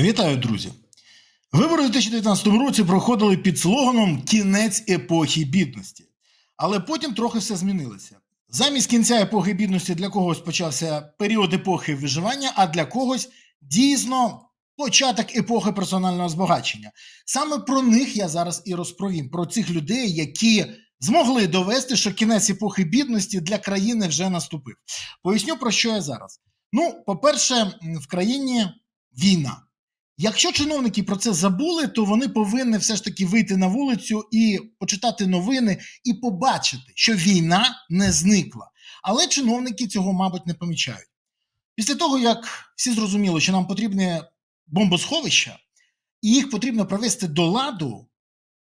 Вітаю, друзі! Вибори у 2019 році проходили під слоганом Кінець епохи бідності. Але потім трохи все змінилося. Замість кінця епохи бідності для когось почався період епохи виживання, а для когось дійсно початок епохи персонального збагачення. Саме про них я зараз і розповім: про цих людей, які змогли довести, що кінець епохи бідності для країни вже наступив. Поясню про що я зараз. Ну, по-перше, в країні війна. Якщо чиновники про це забули, то вони повинні все ж таки вийти на вулицю і почитати новини і побачити, що війна не зникла. Але чиновники цього, мабуть, не помічають. Після того, як всі зрозуміли, що нам потрібне бомбосховища, і їх потрібно привести до ладу,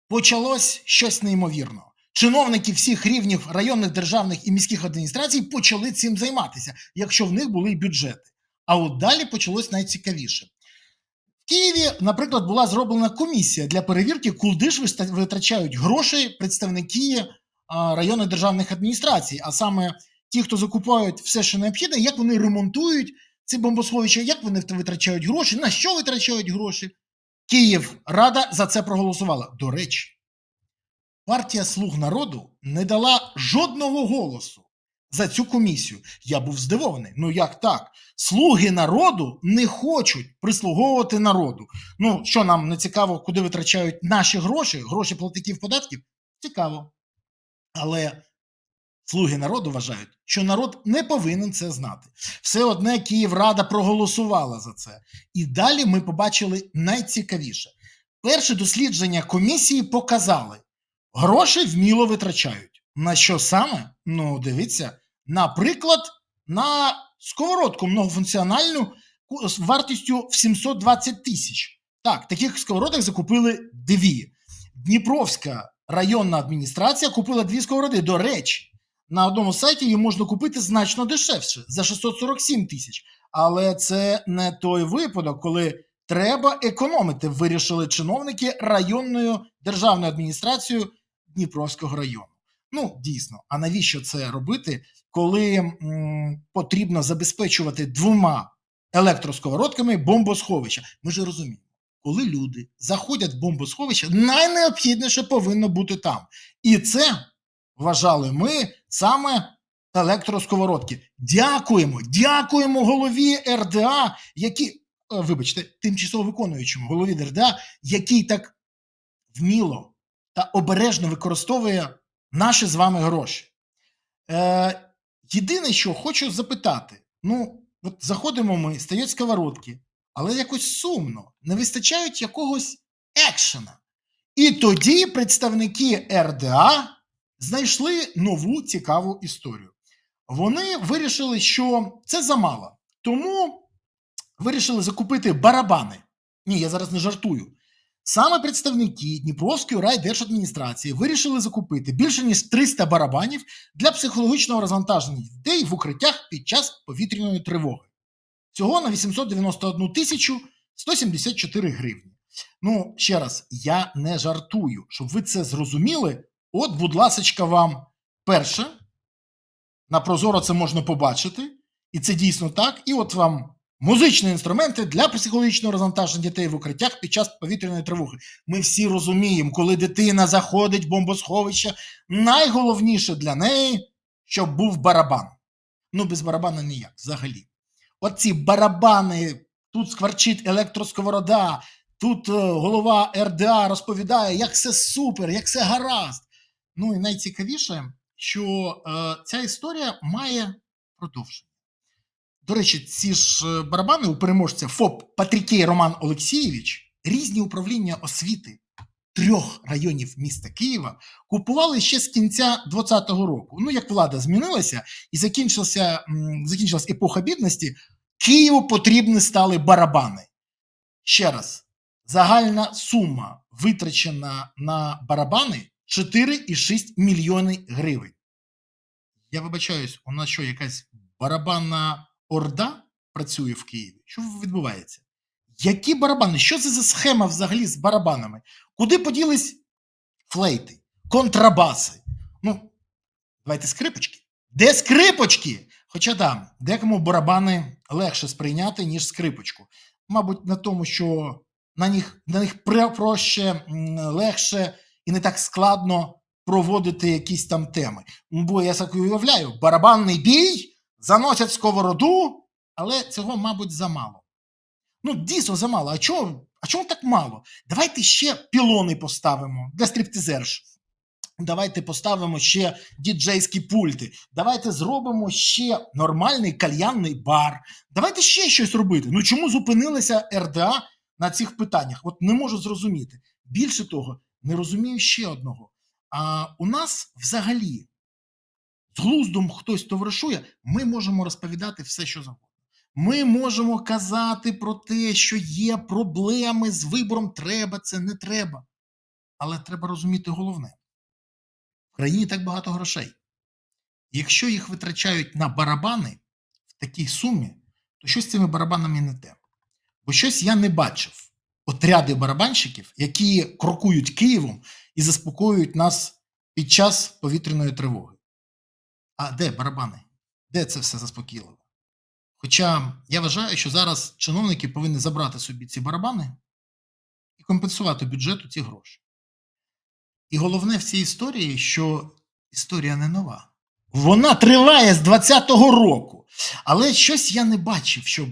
почалось щось неймовірне. Чиновники всіх рівнів районних державних і міських адміністрацій почали цим займатися, якщо в них були бюджети. А от далі почалось найцікавіше. Києві, наприклад, була зроблена комісія для перевірки, куди ж витрачають гроші представники а, районних державних адміністрацій, а саме ті, хто закупають все, що необхідне, як вони ремонтують ці бомбосховища, як вони витрачають гроші, на що витрачають гроші. Київ Рада за це проголосувала. До речі, партія Слуг народу не дала жодного голосу за цю комісію. Я був здивований. Ну як так? Слуги народу не хочуть прислуговувати народу. Ну що нам не цікаво, куди витрачають наші гроші, гроші платників податків? Цікаво. Але слуги народу вважають, що народ не повинен це знати. Все одне Київрада проголосувала за це. І далі ми побачили найцікавіше. Перше дослідження комісії показали, гроші вміло витрачають. На що саме? Ну, дивіться, наприклад, на сковородку многофункціональну з вартістю в 720 тисяч. Так, таких сковородок закупили дві. Дніпровська районна адміністрація купила дві сковороди. До речі, на одному сайті її можна купити значно дешевше за 647 тисяч. Але це не той випадок, коли треба економити, вирішили чиновники районною державною адміністрацією Дніпровського району. Ну, дійсно, а навіщо це робити, коли м, потрібно забезпечувати двома електросковородками бомбосховища? Ми ж розуміємо, коли люди заходять в бомбосховище, найнеобхідніше повинно бути там. І це вважали ми саме електросковородки. Дякуємо, дякуємо голові РДА, які, е, вибачте, тимчасово виконуючому голові РДА, який так вміло та обережно використовує наші з вами гроші. Е, єдине, що хочу запитати: ну, от заходимо ми, стають сковородки, але якось сумно, не вистачають якогось екшена. І тоді представники РДА знайшли нову цікаву історію. Вони вирішили, що це замало, тому вирішили закупити барабани. Ні, я зараз не жартую. Саме представники Дніпровської райдержадміністрації вирішили закупити більше ніж 300 барабанів для психологічного розвантаження дітей в укриттях під час повітряної тривоги. Всього на 891 тисячу 174 гривні. Ну, ще раз, я не жартую, щоб ви це зрозуміли. От, будь ласочка, вам перше. На Прозоро це можна побачити, і це дійсно так. І от вам музичні інструменти для психологічного розвантаження дітей в укриттях під час повітряної тривоги. Ми всі розуміємо, коли дитина заходить в бомбосховище, найголовніше для неї, щоб був барабан. Ну, без барабана ніяк взагалі. Оці барабани, тут скварчить електросковорода, тут е, голова РДА розповідає, як все супер, як все гаразд. Ну і найцікавіше, що е, ця історія має продовження. До речі, ці ж е, барабани у переможця ФОП Патрікей Роман Олексійович, різні управління освіти трьох районів міста Києва купували ще з кінця 2020 року. Ну, як влада змінилася і закінчилася, закінчилась епоха бідності, Києву потрібні стали барабани. Ще раз, загальна сума витрачена на барабани 4,6 мільйони гривень. Я вибачаюсь, у нас що, якась барабанна орда працює в Києві? Що відбувається? Які барабани? Що це за схема взагалі з барабанами? Куди поділись флейти, контрабаси? Ну, давайте скрипочки. Де скрипочки? Хоча там, декому барабани легше сприйняти, ніж скрипочку. мабуть, на тому, що на них, на них проще, легше і не так складно проводити якісь там теми. Бо я так уявляю, барабанний бій, заносять сковороду, але цього, мабуть, замало. Ну, дійсно замало. А чого, а чого так мало? Давайте ще пілони поставимо для стриптизерш. Давайте поставимо ще діджейські пульти. Давайте зробимо ще нормальний кальянний бар. Давайте ще щось робити. Ну чому зупинилися РДА на цих питаннях? От не можу зрозуміти. Більше того, не розумію ще одного. А у нас взагалі з глуздом хтось товаришує, ми можемо розповідати все, що завгодно. Ми можемо казати про те, що є проблеми з вибором, треба це, не треба. Але треба розуміти головне: в країні так багато грошей. Якщо їх витрачають на барабани в такій сумі, то щось з цими барабанами не те. Бо щось я не бачив отряди барабанщиків, які крокують Києвом і заспокоюють нас під час повітряної тривоги. А де барабани? Де це все заспокійливо? Хоча я вважаю, що зараз чиновники повинні забрати собі ці барабани і компенсувати бюджету ці гроші. І головне в цій історії, що історія не нова. Вона триває з 20-го року. Але щось я не бачив, щоб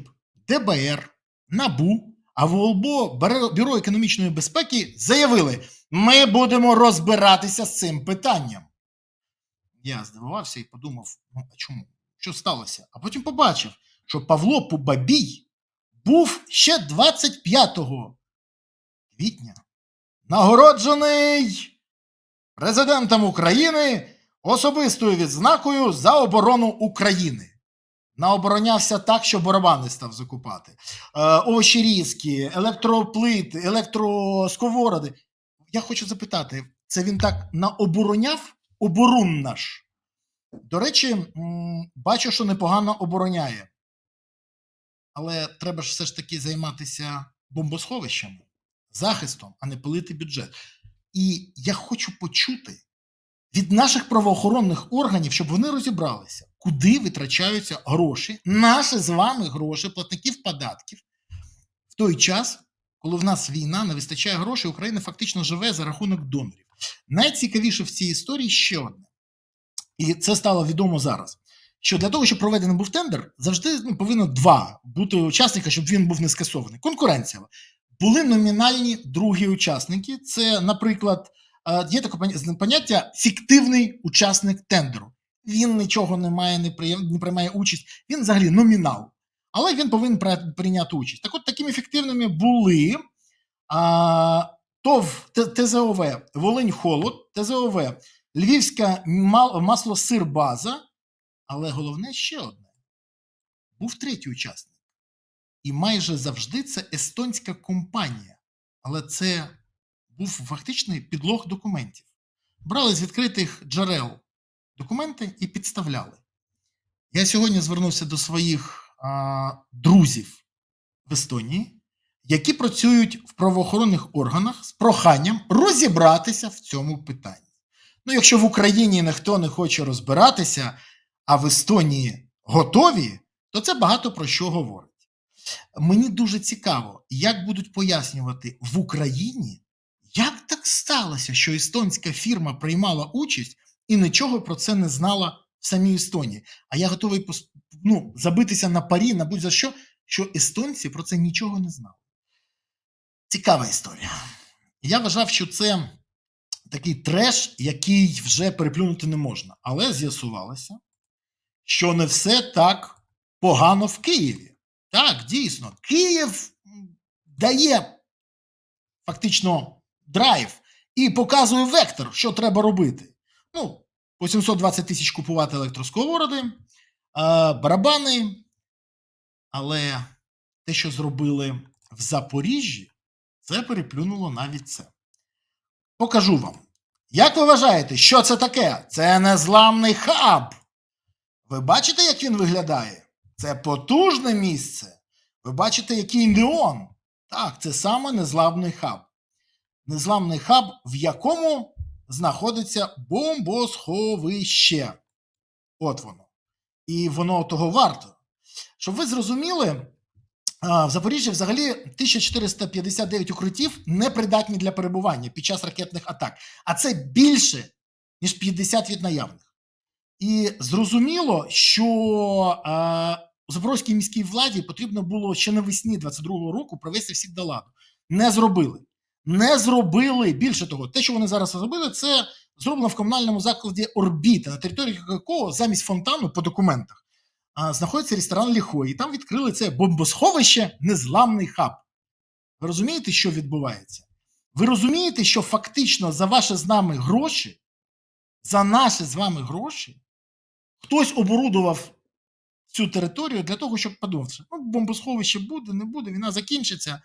ДБР, НАБУ, а ВОЛБО, Бюро- Бюро економічної безпеки заявили: ми будемо розбиратися з цим питанням. Я здивувався і подумав: ну а чому? Що сталося? А потім побачив, що Павло Пубабій був ще 25 квітня нагороджений президентом України особистою відзнакою за оборону України. Наоборонявся так, що барабани став закупати. Е, овочерізки, електроплити, електросковороди. Я хочу запитати: це він так наобороняв оборун наш? До речі, бачу, що непогано обороняє. Але треба ж все ж таки займатися бомбосховищами, захистом, а не пилити бюджет. І я хочу почути від наших правоохоронних органів, щоб вони розібралися, куди витрачаються гроші, наші з вами гроші, платників податків, в той час, коли в нас війна, не вистачає грошей, Україна фактично живе за рахунок донорів. Найцікавіше в цій історії ще одне, і це стало відомо зараз. Що для того, щоб проведений був тендер, завжди ну, повинно два бути учасника, щоб він був не скасований. Конкуренція. Були номінальні другі учасники. Це, наприклад, е, є таке поняття фіктивний учасник тендеру. Він нічого не має, не приймає участь. Він взагалі номінал, але він повинен прийняти участь. Так от такими фіктивними були а, ТОВ ТЗОВ Волинь Холод, ТЗОВ Львівська масло сир база. Але головне ще одне: був третій учасник. І майже завжди це естонська компанія. Але це був фактичний підлог документів. Брали з відкритих джерел документи і підставляли. Я сьогодні звернувся до своїх друзів в Естонії, які працюють в правоохоронних органах з проханням розібратися в цьому питанні. Ну, якщо в Україні ніхто не хоче розбиратися, а в Естонії готові, то це багато про що говорить. Мені дуже цікаво, як будуть пояснювати в Україні, як так сталося, що естонська фірма приймала участь і нічого про це не знала в самій Естонії. А я готовий ну, забитися на парі, на будь-за що, що естонці про це нічого не знали. Цікава історія. Я вважав, що це такий треш, який вже переплюнути не можна. Але з'ясувалося, що не все так погано в Києві. Так, дійсно, Київ дає фактично драйв і показує вектор, що треба робити. Ну, по 720 тисяч купувати електросковороди, барабани. Але те, що зробили в Запоріжжі, це переплюнуло навіть це. Покажу вам. Як ви вважаєте, що це таке? Це незламний хаб. Ви бачите, як він виглядає? Це потужне місце. Ви бачите, який неон. Так, це саме незламний хаб. Незламний хаб, в якому знаходиться бомбосховище. От воно. І воно того варто. Щоб ви зрозуміли, В Запоріжжі взагалі 1459 укриттів непридатні для перебування під час ракетних атак, а це більше ніж 50 від наявних. І зрозуміло, що е, Запорозькій міській владі потрібно було ще навесні 22-го року провести всіх до ладу. Не зробили. Не зробили. Більше того, те, що вони зараз зробили, це зроблено в комунальному закладі Орбіта, на території якого замість фонтану по документах знаходиться ресторан Ліхой. І там відкрили це бомбосховище Незламний хаб. Ви розумієте, що відбувається? Ви розумієте, що фактично за ваші з нами гроші, за наші з вами гроші, хтось оборудував цю територію для того, щоб подумав, ну, бомбосховище буде, не буде, війна закінчиться.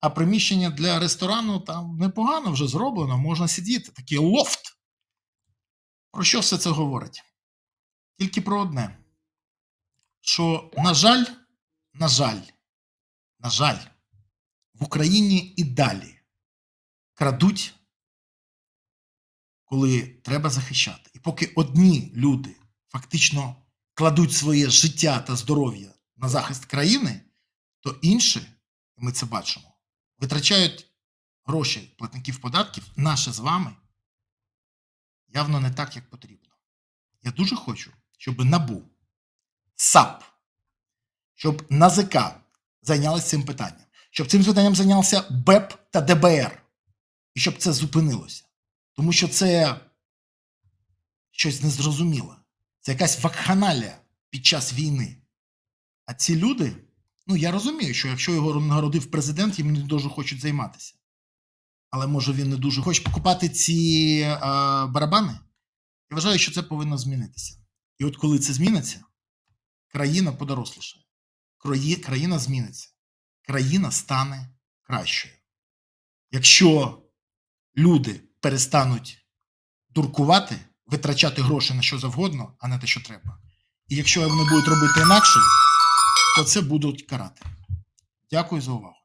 А приміщення для ресторану там непогано вже зроблено, можна сидіти, такий лофт. Про що все це говорить? Тільки про одне: що, на жаль, на жаль, на жаль, в Україні і далі крадуть, коли треба захищати. І поки одні люди фактично кладуть своє життя та здоров'я на захист країни, то інші, ми це бачимо, витрачають гроші платників податків, наше з вами, явно не так, як потрібно. Я дуже хочу, щоб НАБУ, САП, щоб НАЗК зайнялися цим питанням, щоб цим питанням зайнявся БЕП та ДБР, і щоб це зупинилося. Тому що це щось незрозуміле. Це якась вакханалія під час війни. А ці люди, ну я розумію, що якщо його нагородив президент, їм не дуже хочуть займатися. Але може він не дуже хоче покупати ці е, барабани. Я вважаю, що це повинно змінитися. І от коли це зміниться, країна подорослішає, країна зміниться, країна стане кращою. Якщо люди перестануть дуркувати, витрачати гроші на що завгодно, а не те, що треба. І якщо вони будуть робити інакше, то це будуть карати. Дякую за увагу.